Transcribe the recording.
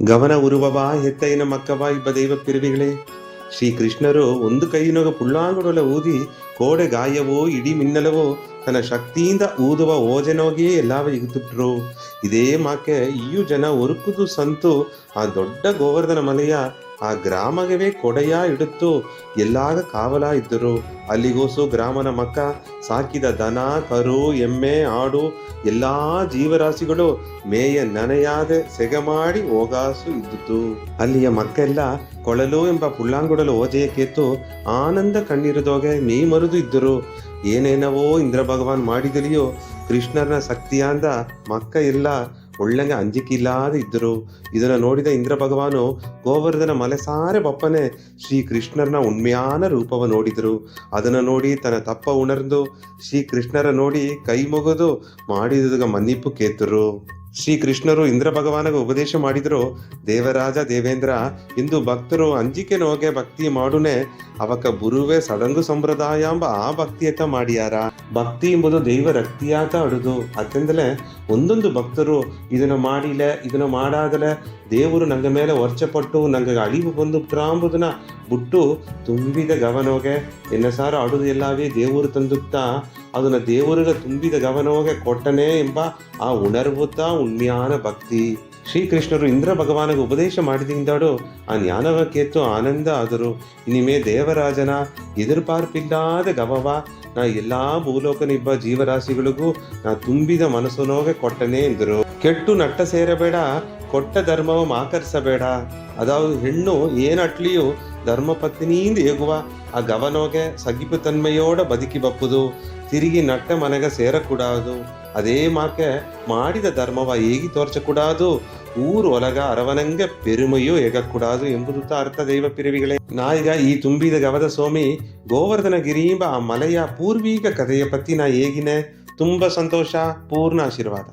ಗಮನ ಉರುವವಾ, ಹೆತ್ತೈನ ಮಕ್ಕವಾ ಇಬ್ಬ ದೈವ ಪಿರುವಿಗಳೇ. ಶ್ರೀಕೃಷ್ಣರು ಒಂದು ಕೈಯಿನೊಗ ಪುಳ್ಳಾಂಗುಡೊಲ ಊದಿ, ಕೋಡೆ ಗಾಯವೋ, ಇಡಿ ಮಿನ್ನಲವೋ, ತನ್ನ ಶಕ್ತಿಯಿಂದ ಊದುವ ಓಜನೋಗಿಯೇ ಎಲ್ಲಾವ ಇಗುತ್ತಿಟ್ರು ಇದೇ ಮಾಕೆ ಇಯು ಜನ ಒರುಕುದು ಸಂತು, ಆ ದೊಡ್ಡ ಗೋವರ್ಧನ ಮಲೆಯ ಆ ಗ್ರಾಮಗವೇ ಕೊಡೆಯ ಇಡುತ್ತು. ಎಲ್ಲಾಗ ಕಾವಲ ಇದ್ದರು. ಅಲ್ಲಿಗೋಸು ಗ್ರಾಮನ ಮಕ್ಕ ಸಾಕಿದ ದನ, ಕರು, ಎಮ್ಮೆ, ಆಡು, ಎಲ್ಲ ಜೀವರಾಶಿಗಳು ಮೇಯ ನನೆಯಾದ ಸೆಗಮಾಡಿ ಹೋಗಾಸು ಇದ್ದುತು ಅಲ್ಲಿಯ ಮಕ್ಕೆಲ್ಲ ಕೊಳಲು ಎಂಬ ಪುಳ್ಳಾಂಗುಡಲು ಓಜೆಯ ಕೇತು ಆನಂದ ಕಣ್ಣೀರದೊಗೆ ಮೀ ಮರುದು ಇದ್ದರು. ಏನೇನವೋ ಇಂದ್ರ ಭಗವಾನ್ ಮಾಡಿದಲಿಯೋ ಕೃಷ್ಣನ ಶಕ್ತಿಯಾಂದ ಮಕ್ಕ ಎಲ್ಲ ಒಳ್ಳೆಗೆ ಅಂಜಿಕಿಲ್ಲಾದೆ ಇದ್ದರು. ಇದನ್ನು ನೋಡಿದ ಇಂದ್ರ ಭಗವಾನು ಗೋವರ್ಧನ ಮಲೆಸಾರೆ ಬಪ್ಪನೆ ಶ್ರೀ ಕೃಷ್ಣರನ್ನ ಉಣ್ಮೆಯಾನ ರೂಪವ ನೋಡಿದರು. ಅದನ್ನು ನೋಡಿ ತನ್ನ ತಪ್ಪ ಉಣರ್ದು ಶ್ರೀ ಕೃಷ್ಣರ ನೋಡಿ ಕೈ ಮುಗಿದು ಮಾಡಿದ ಮನ್ನಿಪ್ಪು ಕೇತರು. ಶ್ರೀ ಕೃಷ್ಣರು ಇಂದ್ರ ಭಗವಾನಗೆ ಉಪದೇಶ ಮಾಡಿದ್ರು, ದೇವರಾಜ, ದೇವೇಂದ್ರ, ಇಂದು ಭಕ್ತರು ಅಂಜಿಕೆ ನೋಗೆ ಭಕ್ತಿ ಮಾಡುನೆ, ಅವಕ ಬುರುವೆ ಸಡಂಗು ಸಂಪ್ರದಾಯ ಎಂಬ ಆ ಭಕ್ತಿಯತ ಮಾಡಿಯಾರ. ಭಕ್ತಿ ಎಂಬುದು ದೈವ ರಕ್ತಿಯಾತ ಅಡುದು. ಅತ್ತೆಂದಲೇ, ಒಂದೊಂದು ಭಕ್ತರು ಇದನ್ನ ಮಾಡಿಲೆ, ಇದನ್ನ ಮಾಡಾದಲೆ ದೇವರು ನಂಗ ಮೇಲೆ ವರ್ಷಪಟ್ಟು ನಂಗೆ ಅಳಿವು ಬಂದು ಪ್ರಾಂಬುದನ್ನ ಬಿಟ್ಟು ತುಂಬಿದ ಗವನೋಗೆ. ಎನ್ನ ಸಾರ ಅಡುದು ಎಲ್ಲವೇ ದೇವರು ತಂದುತ್ತಾ ಅದನ್ನ ದೇವರಿಗೆ ತುಂಬಿದ ಗವನೋಗೆ ಕೊಟ್ಟನೆ ಎಂಬ ಆ ಉಣರ್ವುತ್ತ ಉಣ್ಮ್ಯಾನ ಭಕ್ತಿ. ಶ್ರೀಕೃಷ್ಣರು ಇಂದ್ರ ಭಗವಾನಿಗೆ ಉಪದೇಶ ಮಾಡಿದಿಂದಾಡು ಆ ಜ್ಞಾನವ ಕೇತು ಆನಂದ ಆದರು. ಇನಿಮೆ ದೇವರಾಜನ ಎದುರುಪಾರ್ಪಿಲ್ಲದ ಗವವ. ನಾ ಎಲ್ಲಾ ಭೂಲೋಕನಿಬ್ಬ ಜೀವರಾಶಿಗಳಿಗೂ ನಾ ತುಂಬಿದ ಮನಸ್ಸನೋಗೆ ಕೊಟ್ಟನೆ ಎಂದರು. ಕೆಟ್ಟು ನಟ್ಟ ಸೇರಬೇಡ, ಕೊಟ್ಟ ಧರ್ಮವ ಮಾಕರಿಸಬೇಡ. ಅದಾವು ಹೆಣ್ಣು ಏನಟ್ಲಿಯೂ ಧರ್ಮ ಪತ್ನಿಯಿಂದ ಏಗುವ ಆ ಗವನೋಗೆ ಸಗಿಪು ತನ್ಮೆಯೋಡ ಬದುಕಿ ಬಪ್ಪುದು, ತಿರುಗಿ ನಟ್ಟ ಮನೆಗೆ ಸೇರಕೂಡದು. ಅದೇ ಮಾಕೆ ಮಾಡಿದ ಧರ್ಮವ ಹೇಗಿ ತೋರ್ಚಕೂಡದು. ಊರು ಒಲಗ ಅರವನಂಗೆ ಪೆರುಮೆಯೂ ಏಗಕೂಡದು ಎಂಬುದು ಅರ್ಥ ದೈವ ಪಿರಿವಿಗಳೇ. ನಾಯಿಗ ಈ ತುಂಬಿದ ಗವದ ಸ್ವಾಮಿ ಗೋವರ್ಧನ ಗಿರೀಂಬ ಆ ಮಲೆಯ ಪೂರ್ವೀಕ ಕಥೆಯ ಪತ್ತಿ ನಾ ಹೇಗಿನೆ ತುಂಬ ಸಂತೋಷ, ಪೂರ್ಣ ಆಶೀರ್ವಾದ.